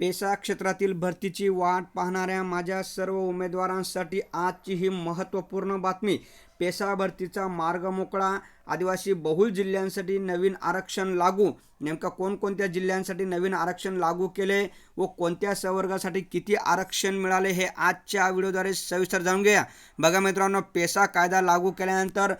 PESA क्षेत्रातील भरतीची वाट पाहणाऱ्या माझ्या सर्व उमेदवारांसाठी आजची ही महत्त्वपूर्ण बातमी. पेसा भरतीचा मार्ग मोकळा आदिवासी बहुल जिल्ह्यांसाठी नवीन आरक्षण लागू. नेमका कोणकोणत्या जिल्ह्यांसाठी नवीन आरक्षण लागू केले व कोणत्या संवर्गासाठी किती आरक्षण मिळाले हे आजच्या व्हिडिओद्वारे सविस्तर जाणून घ्या बघा मित्रांनो पेसा कायदा लागू केल्यानंतर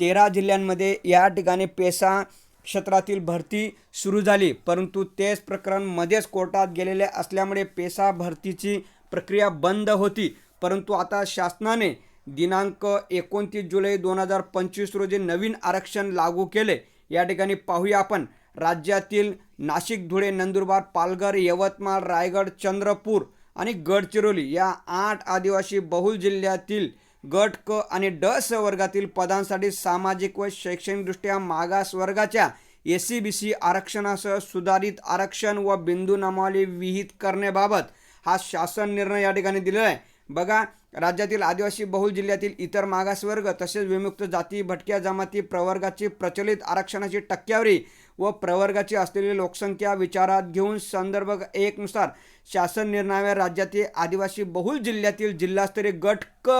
तेरा जिल्ह्यांमध्ये या ठिकाणी पेसा क्षेत्रातील भरती सुरू झाली. परंतु तेच प्रकरण मध्येच कोर्टात गेलेले असल्यामुळे पेसा भरतीची प्रक्रिया बंद होती. परंतु आता शासनाने दिनांक एकोणतीस जुलै दोन हजार पंचवीस रोजी नवीन आरक्षण लागू केले. या ठिकाणी पाहूया आपण. राज्यातील नाशिक धुळे नंदुरबार पालघर यवतमाळ रायगड चंद्रपूर आणि गडचिरोली या आठ आदिवासी बहुल जिल्ह्यातील गट क आणि ड स वर्गातील पदांसाठी सामाजिक व शैक्षणिकदृष्ट्या मागास वर्गाच्या एस सी बी सी आरक्षणासह सुधारित आरक्षण व बिंदू नामावली विहित करण्याबाबत हा शासन निर्णय या ठिकाणी दिलेला आहे. बघा राज्यातील आदिवासी बहुल जिल्ह्यातील इतर मागासवर्ग तसेच विमुक्त जाती भटक्या जमाती प्रवर्गाची प्रचलित आरक्षणाची टक्केवारी व प्रवर्गाची असलेली लोकसंख्या विचारात घेऊन संदर्भ एकनुसार शासन निर्णयावर राज्यातील आदिवासी बहुल जिल्ह्यातील जिल्हास्तरीय गट क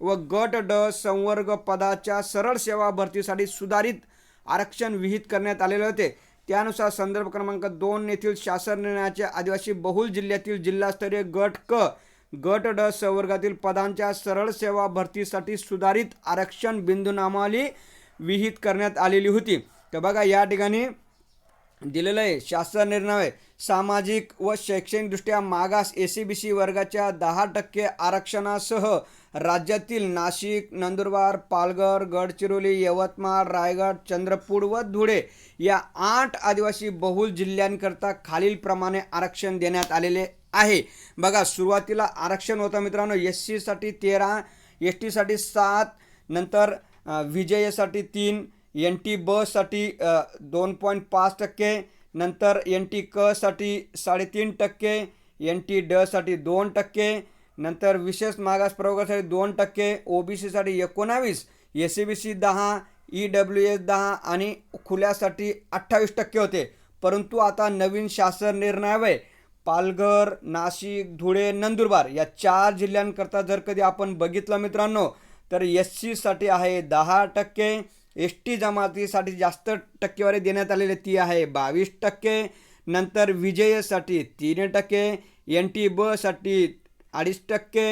व गट ड संवर्ग पदाच्या सरळ सेवा भरतीसाठी सुधारित आरक्षण विहित करण्यात आलेले होते. त्यानुसार संदर्भ क्रमांक दोन येथील शासन निर्णयाचे आदिवासी बहुल जिल्ह्यातील जिल्हास्तरीय गट क गट ड संवर्गातील पदांच्या सरळ सेवा भरतीसाठी सुधारित आरक्षण बिंदूनामावली विहित करण्यात आलेली होती. तर बघा या ठिकाणी दिलेलं आहे शासन निर्णय सामाजिक व शैक्षणिकदृष्ट्या मागास ए सी बी सी वर्गाच्या दहा टक्के आरक्षणासह राज्यातील नाशिक नंदुरबार पालघर गडचिरोली यवतमाळ रायगड चंद्रपूर व धुळे या आठ आदिवासी बहुल जिल्ह्यांकरता खालीलप्रमाणे आरक्षण देण्यात आलेले आहे. बघा सुरुवातीला आरक्षण होतं मित्रांनो एस सीसाठी तेरा एस टीसाठी सात नंतर विजयसाठी तीन एन टी बसाठी दोन पॉईंट पाच टक्के नंतर एन टी कसाठी साडेतीन टक्के एन टी डसाठी दोन टक्के नंतर विशेष मागास प्रवर्गासाठी दोन टक्के ओ बी सीसाठी एकोणावीस एस सी बी सी दहा ई डब्ल्यू एस दहा आणि खुल्यासाठी अठ्ठावीस टक्के होते. परंतु आता नवीन शासन निर्णयावे पालघर नाशिक धुळे नंदुरबार या चार जिल्ह्यांकरता जर कधी आपण बघितलं मित्रांनो तर एस सीसाठी आहे दहा टक्के एस टी जमातीसाठी जास्त टक्केवारी देण्यात आलेली ती आहे बावीस टक्के नंतर विजयसाठी तीन टक्के एन टी बसाठी अडीच टक्के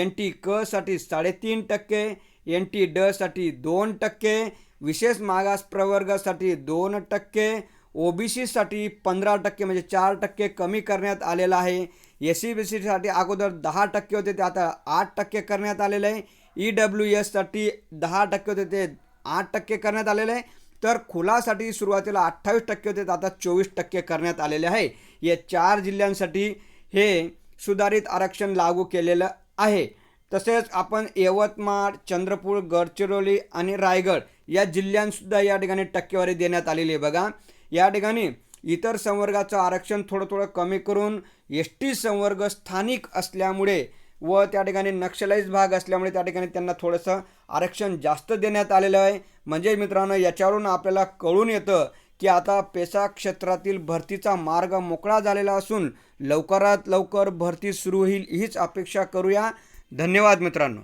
एन टी कसाठी साडेतीन टक्के एन टी डसाठी दोन टक्के विशेष मागास प्रवर्गासाठी दोन टक्के ओ बी सीसाठी पंधरा टक्के म्हणजे चार टक्के कमी करण्यात आलेलं आहे. एस सी बी सीसाठी अगोदर दहा टक्के होते ते आता आठ टक्के करण्यात आलेलं आहे. ई डब्ल्यू एससाठी दहा टक्के होते ते आठ टक्के करण्यात आलेलं आहे. तर खुलासाठी सुरुवातीला अठ्ठावीस टक्के होते आता चोवीस टक्के करण्यात आलेले आहे. या चार जिल्ह्यांसाठी हे सुधारित आरक्षण लागू केलेलं आहे. तसेच आपण यवतमाळ चंद्रपूर गडचिरोली आणि रायगड या जिल्ह्यांसुद्धा या ठिकाणी टक्केवारी देण्यात आलेली आहे. बघा या ठिकाणी इतर संवर्गाचं आरक्षण थोडं थोडं कमी करून एस टी संवर्ग स्थानिक असल्यामुळे व त्या ठिकाणी नक्षलाईज भाग असल्यामुळे त्या ठिकाणी त्यांना थोडंसं आरक्षण जास्त देण्यात आलेलं आहे. म्हणजे मित्रांनो याच्यावरून आपल्याला कळून येतं की आता पेसा क्षेत्रातील भरतीचा मार्ग मोकळा झालेला असून लवकरात लवकर भरती सुरू होईल हीच अपेक्षा करूया. धन्यवाद मित्रांनो.